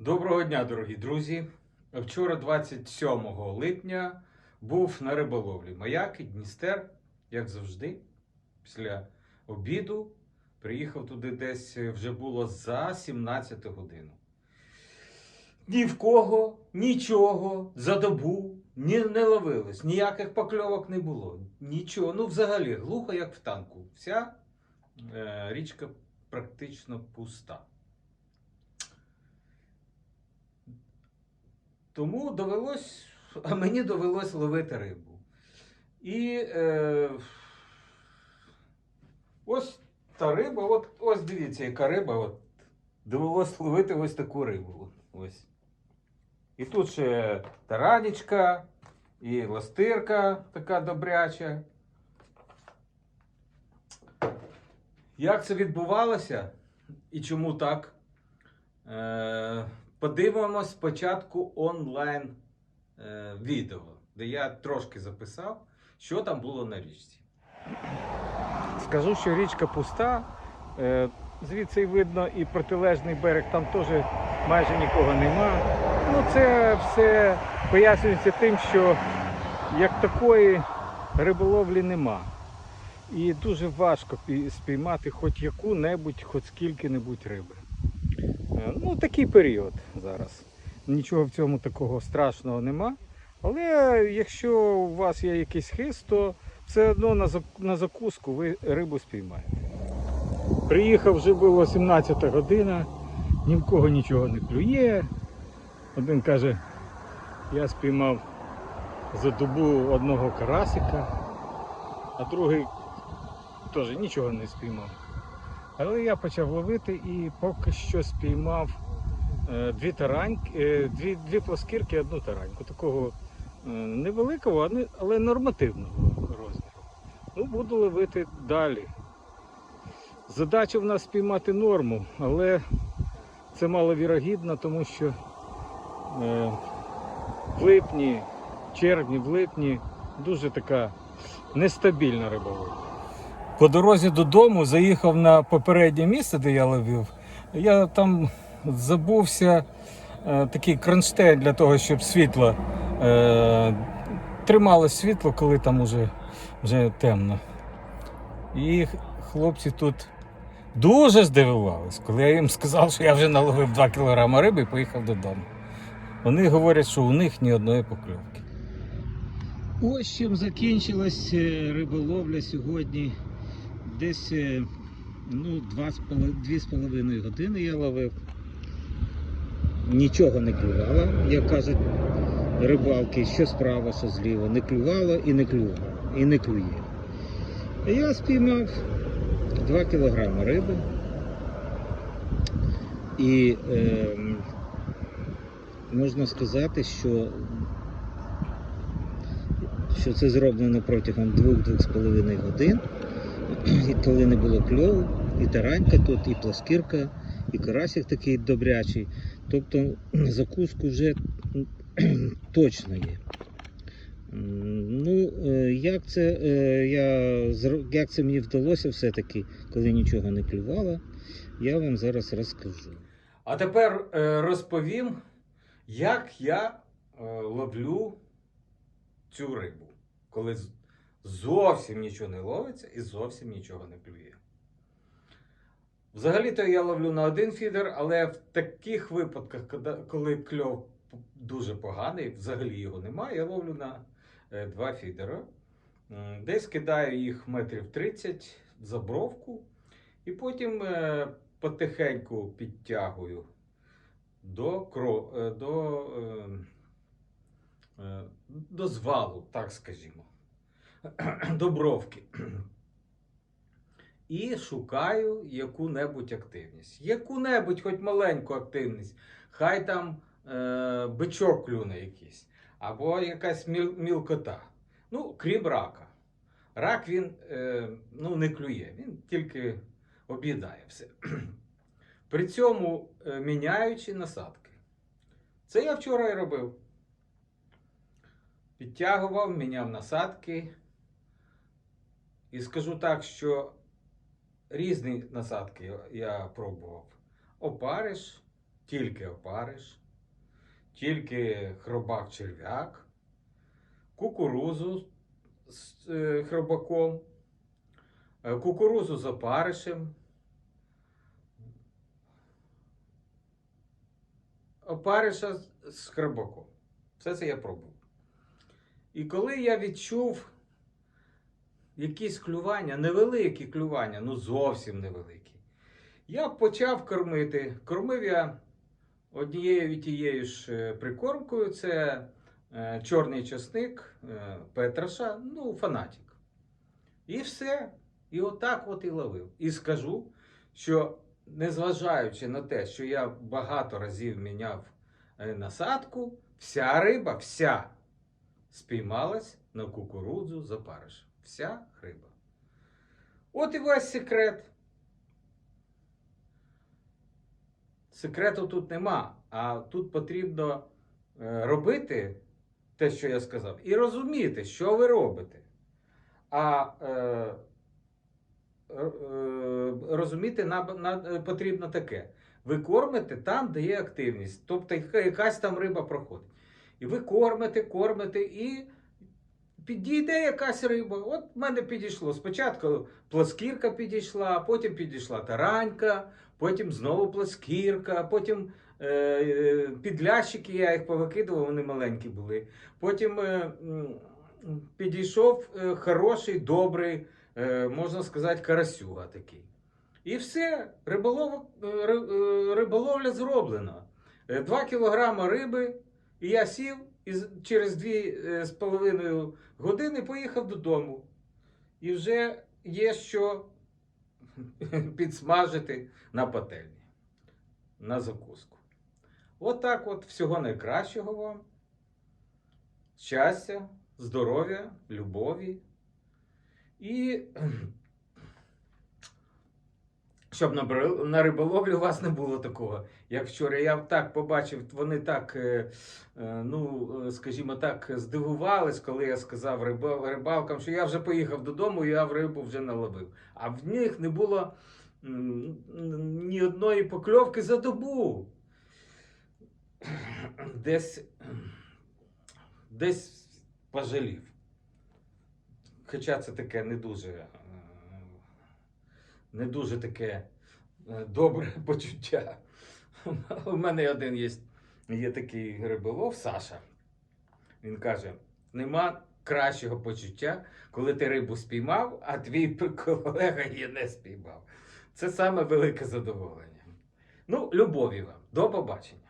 Доброго дня, дорогі друзі. Вчора, 27 липня, був на риболовлі. Маяк і Дністер, як завжди, після обіду приїхав туди десь вже було за 17 годину. Ні в кого, нічого за добу ні, не ловилось, ніяких покльовок не було. Нічого. Ну, взагалі, глухо, як в танку. Вся е, річка практично пуста. Тому довелось, а мені довелось ловити рибу. І е, ось та риба, от, ось дивіться, яка риба. От, довелось ловити ось таку рибу. Ось. І тут ще таранічка, і ластирка така добряча. Як це відбувалося і чому так? Е, подивимось спочатку онлайн е, де я трошки записав, що там було на річці. Скажу, що річка пуста. Е, звідси видно і протилежний берег, там теж майже нікого нема. Ну, це все пояснюється тим, що як такої риболовлі нема. І дуже важко спіймати хоч яку-небудь, хоч скільки-небудь риби. Е, Ну, такий період зараз. Нічого в цьому такого страшного нема. Але якщо у вас є якийсь хист, то все одно на закуску ви рибу спіймаєте. Приїхав вже було 17 година, ні в кого нічого не клює. Один каже, я спіймав за добу одного карасика, а другий теж нічого не спіймав. Але я почав ловити і поки що спіймав е, дві тараньки, е, дві, дві плоскірки і одну тараньку. Такого е, невеликого, але нормативного розміру. Ну, буду ловити далі. Задача в нас спіймати норму, але це маловірогідно, тому що в липні, червні, в липні дуже така нестабільна риболовля. По дорозі додому заїхав на попереднє місце, де я ловив. Я там забувся е, такий кронштейн для того, щоб світло е, тримало світло, коли там уже, вже темно. І хлопці тут дуже здивувались, коли я їм сказав, що я вже наловив 2 кг риби і поїхав додому. Вони говорять, що у них ні одної покльовки. Ось чим закінчилась е, риболовля сьогодні. Десь е, ну, два з поло- дві з половиною години я ловив. Нічого не клювало, як кажуть рибалки, що справа, що зліва. Не клювало і не клювало, і не клює. Я спіймав 2 кілограми риби. І е, можна сказати, що що це зроблено протягом 2-2,5 годин, і коли не було кльову, і таранька тут, і плоскірка, і карасик такий добрячий. Тобто закуску вже точно є. Ну, е, як це, е, я, як це мені вдалося все-таки, коли нічого не клювало, я вам зараз розкажу. А тепер е, розповім, як я ловлю цю рибу, коли зовсім нічого не ловиться і зовсім нічого не клює. Взагалі-то я ловлю на один фідер, але в таких випадках, коли- кльов дуже поганий, взагалі його немає, я ловлю на е, два фідера. Десь кидаю їх метрів 30 за бровку, і потім е, потихеньку підтягую до, е, до, до звалу, так скажімо, до бровки. І шукаю яку-небудь активність. Яку-небудь, хоч маленьку активність. Хай там е, бичок клюне якийсь, або якась міл- мілкота. Ну, крім рака. Рак він е, ну, не клює, він тільки об'їдає все. При цьому е, міняючи насадки. Це я вчора і робив. Підтягував, міняв насадки. І скажу так, що різні насадки я пробував. Опариш, тільки опариш, тільки хробак черв'як, кукурузу з е, хробаком, е, кукурузу з опаришем, опариша з- з хробаком. Все це я пробував. І коли я відчув якісь клювання, невеликі клювання, ну зовсім невеликі, я почав кормити. Кормив я однією і тією ж е, прикормкою. Це е, чорний часник е, Петраша, ну, фанатік. І все. І отак от і ловив. І скажу, що незважаючи на те, що я багато разів міняв насадку, вся риба, вся спіймалась на кукурудзу з опаришем. Вся риба. От і весь секрет. Секрету тут нема, а тут потрібно е, робити те, що я сказав, і розуміти, що ви робите. А е, е, розуміти на, на, е, потрібно таке. Ви кормите там, де є активність, тобто якась там риба проходить. І ви кормите, кормите, і підійде якась риба. От в мене підійшло. Спочатку плоскірка підійшла, потім підійшла таранька, потім знову плоскірка, потім е, е, підлящики, я їх повикидував, вони маленькі були. Потім е, підійшов е, хороший, добрий, е, можна сказати, карасюга такий. І все, риболов, е, е, риболовля зроблена. Два кілограма риби, і я сів і через дві е, з половиною години поїхав додому. І вже є що підсмажити на пательні, на закуску. От от всього найкращого вам. Щастя, здоров'я, любові. І щоб на, риболовлі у вас не було такого. Як вчора я так побачив, вони так, е, е, ну, е, скажімо так, здивувались, коли я сказав рибалкам, що я вже поїхав додому, я в рибу вже наловив. А в них не було ні одної покльовки за добу. Десь, десь пожалів. Хоча це таке не дуже, не дуже таке е, добре почуття. У мене один є, є такий риболов Саша. Він каже: нема кращого почуття, коли ти рибу спіймав, а твій колега її не спіймав. Це саме велике задоволення. Ну, любові вам. До побачення.